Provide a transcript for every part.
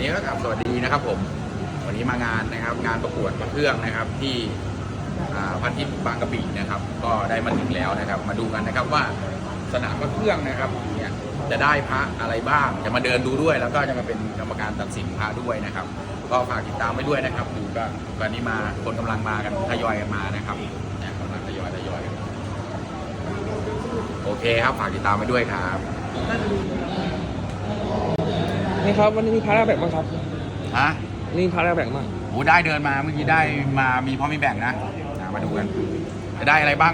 นี้ก็กลับสวัสดีนะครับผม วันนี้มางานนะครับ งานประกวดพระเครื่องนะครับที่พันทิพย์บางกะปินะครับ ก็ได้มาถึงแล้วนะครับ มาดูกันนะครับว่าสนามพระเครื่องนะครับเนี่ยจะได้พระอะไรบ้าง จะมาเดินดูด้วย แล้วก็จะมาเป็นกรรมการตัดสินพระด้วยนะครับ ก็ฝากติดตามไว้ด้วยนะครับดูก็ตอนนี้มาคนกำลังมากันทยอยกันมานะครับเนี่ยกำลังทยอยทยอยกันโอเคครับฝากติดตามไว้ด้วยครับ นี่ครับวันนี้มีพาราแบ่งบ้างครับฮะนี่พาราแบ่งบ้างโอ้ได้เดินมาเมื่อกี้ได้มามีพร้อมมีแบ่งนะอะมาดูกันจะได้อะไรบ้าง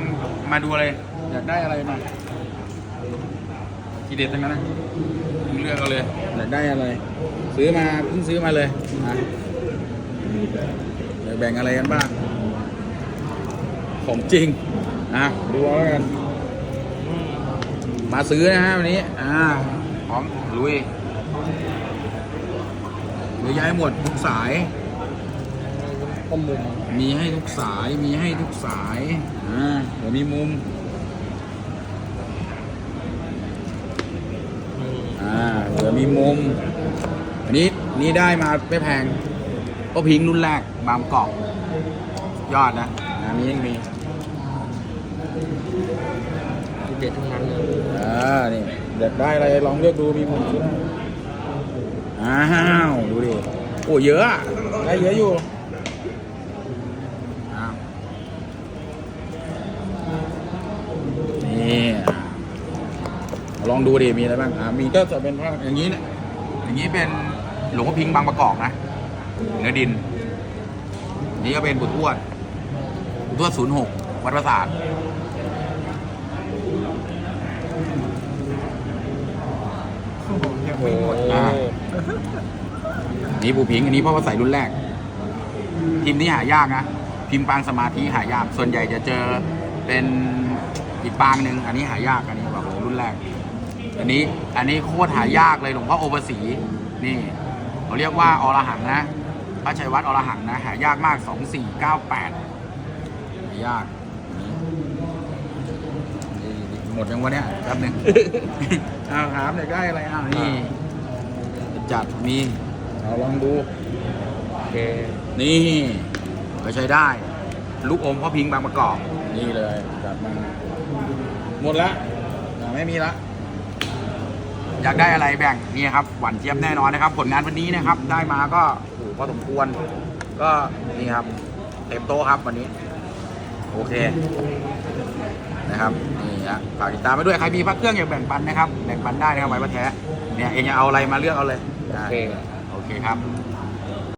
มาดูเลยอยากได้อะไรมาทีเด็ดทั้งนั้นนะเลือกเอาเลยอยากได้อะไร ซื้อมาเพิ่งซื้อมาเลยนะอยากแบ่งอะไรกันบ้างของจริงนะดูเอาแล้วกันมาซื้อนะฮะวันนี้อ่าพร้อมลุย เยอะแยะหมดทุกสาย ต้มมุมมีให้ทุกสาย มีให้ทุกสายอ่าเดี๋ยวมีมุม อ่าเดี๋ยวมีมุม อันนี้นี่ได้มาไม่แพงก็พิงค์รุ่นแรก บามเกาะยอดนะอันนี้ยังมีเด็ดทั้งนั้นเลยอ่านี่เด็ดได้อะไรลองเลือกดูมีมุมชุด อ้าวดูดิโอ้เยอะอะได้เยอะอยู่อ้าวนี่ลองดูดิมีอะไรบ้างอ่ามีก็จะเป็นว่าอย่างนี้เนี่ยอย่างนี้เป็นหลวงพ่อพิงค์บางประกอบนะเนื้อดิน นี่ก็เป็นบุตรทวดบุตรทวดศูนย์หกวัดประสาท โอ้โห อ่า นี่ปูพิงค์อันนี้พ่อพระใส่รุ่นแรก พิมพ์นี้หายากนะพิมพ์ปางสมาธิหายาก ส่วนใหญ่จะเจอเป็นอีกปางหนึ่งอันนี้หายากอันนี้บอกเลยรุ่นแรก อันนี้อันนี้โคตรหายากเลยหลวงพ่อโอภาสีนี่เขาเรียกว่าอรหังนะพระชัยวัดอรหังนะหายากมากสองสี่เก้าแปดหายากนี่นี่หมดยังวะเนี่ยแป๊บหนึ่งเอาถามหน่อยได้อะไรอะนี่จัดมี เอาลองดู โอเค นี่ก็ใช้ได้ ลูกอมพ่อพิงค์บางประกอบ นี่เลยจัดมาหมดละอ่าไม่มีละ อยากได้อะไรแบ่งนี่ครับ หวานเจี๊ยบแน่นอนนะครับ ผลงานวันนี้นะครับ ได้มาก็โอ้โหพอสมควร ก็นี่ครับ เต็มโต๊ะครับวันนี้ โอเค นะครับนี่ฮะฝากติดตามไปด้วยใครมีพักเครื่องอยากแบ่งปันนะครับ แบ่งปันได้นะครับไว้ประแท้เนี่ยเองจะเอาอะไรมาเลือกเอาเลย โอได้เคโอ คครับ